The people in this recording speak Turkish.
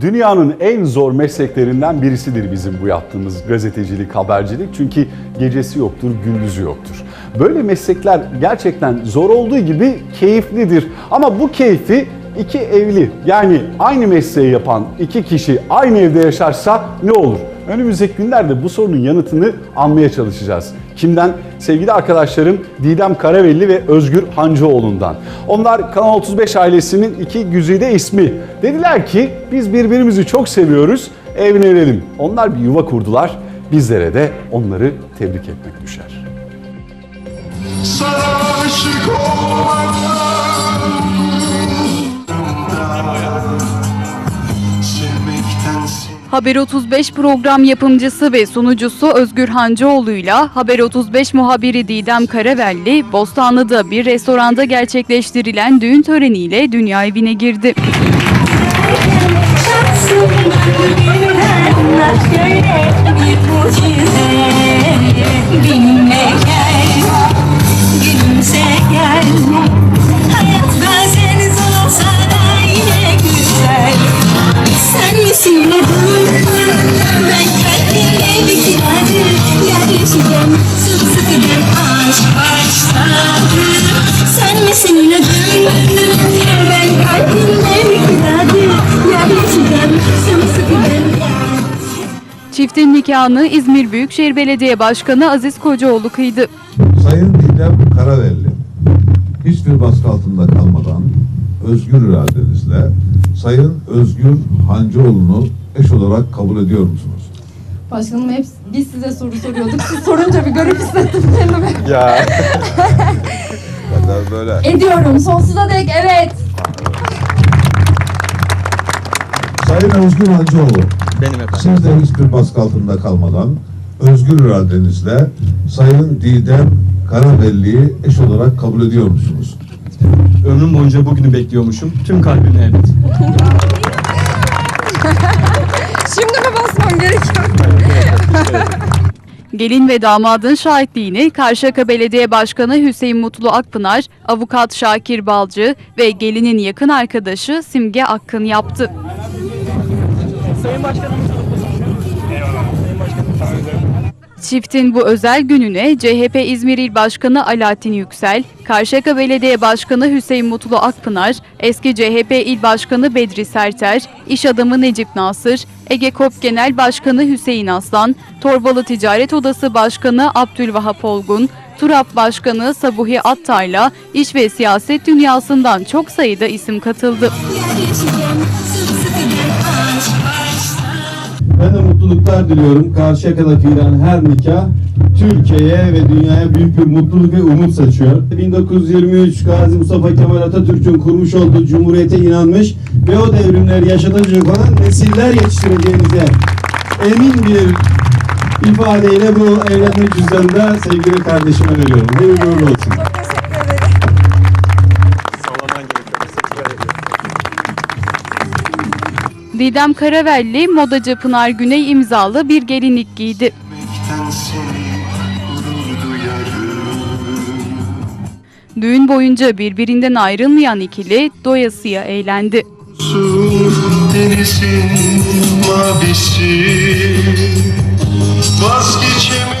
Dünyanın en zor mesleklerinden birisidir bizim bu yaptığımız gazetecilik, habercilik. Çünkü gecesi yoktur, gündüzü yoktur. Böyle meslekler gerçekten zor olduğu gibi keyiflidir. Ama bu keyfi iki evli yani aynı mesleği yapan iki kişi aynı evde yaşarsa ne olur? Önümüzdeki günlerde bu sorunun yanıtını almaya çalışacağız. Kimden? Sevgili arkadaşlarım Didem Karavelli ve Özgür Hancıoğlu'ndan. Onlar Kanal 35 ailesinin iki güzide ismi. Dediler ki biz birbirimizi çok seviyoruz, evlenelim. Onlar bir yuva kurdular. Bizlere de onları tebrik etmek düşer. Sana aşık olmaktan Haber 35 program yapımcısı ve sunucusu Özgür Hancıoğlu'yla Haber 35 muhabiri Didem Karavelli, Bostanlı'da bir restoranda gerçekleştirilen düğün töreniyle dünya evine girdi. Şöyle Çiftin nikahını İzmir Büyükşehir Belediye Başkanı Aziz Kocaoğlu kıydı. Sayın Didem Karavelli, hiçbir baskı altında kalmadan özgür iradenizle Sayın Özgür Hancıoğlu'nu eş olarak kabul ediyor musunuz? Başkanım hep biz size soru soruyorduk. Siz sorunca bir garip hissettim kendimi. Ya Kadar böyle. Ediyorum. Sonsuza dek evet. Sayın Özgür Hancıoğlu, Benim efendim. siz de hiçbir baskı altında kalmadan özgür iradenizle Sayın Didem Karavelli'yi eş olarak kabul ediyor musunuz? Ömrüm boyunca bugünü bekliyormuşum. Tüm kalbimle evet. Şimdi mi basmam gerekiyor? Gelin ve damadın şahitliğini Karşıyaka Belediye Başkanı Hüseyin Mutlu Akpınar, avukat Şakir Balcı ve gelinin yakın arkadaşı Simge Akkın yaptı. Çiftin bu özel gününe CHP İzmir İl Başkanı Alaaddin Yüksel, Karşıyaka Belediye Başkanı Hüseyin Mutlu Akpınar, eski CHP İl Başkanı Bedri Serter, iş adamı Necip Nasır, Ege Kop Genel Başkanı Hüseyin Aslan, Torbalı Ticaret Odası Başkanı Abdülvahap Olgun, TURAP Başkanı Sabuhi Attay'la iş ve siyaset dünyasından çok sayıda isim katıldı. Yerleşeceğim Ben de mutluluklar diliyorum. Karşıyaka'da kıyılan her nikah Türkiye'ye ve dünyaya büyük bir mutluluk ve umut saçıyor. 1923 Gazi Mustafa Kemal Atatürk'ün kurmuş olduğu cumhuriyete inanmış ve o devrimleri yaşatacak olan nesiller yetiştireceğinize emin bir ifadeyle bu evlenme cüzdanını da sevgili kardeşime veriyorum. Hayırlı olsun. Didem Karavelli, modacı Pınar Güney imzalı bir gelinlik giydi. Düğün boyunca birbirinden ayrılmayan ikili doyasıya eğlendi. Denizin mavisi Vazgeçemem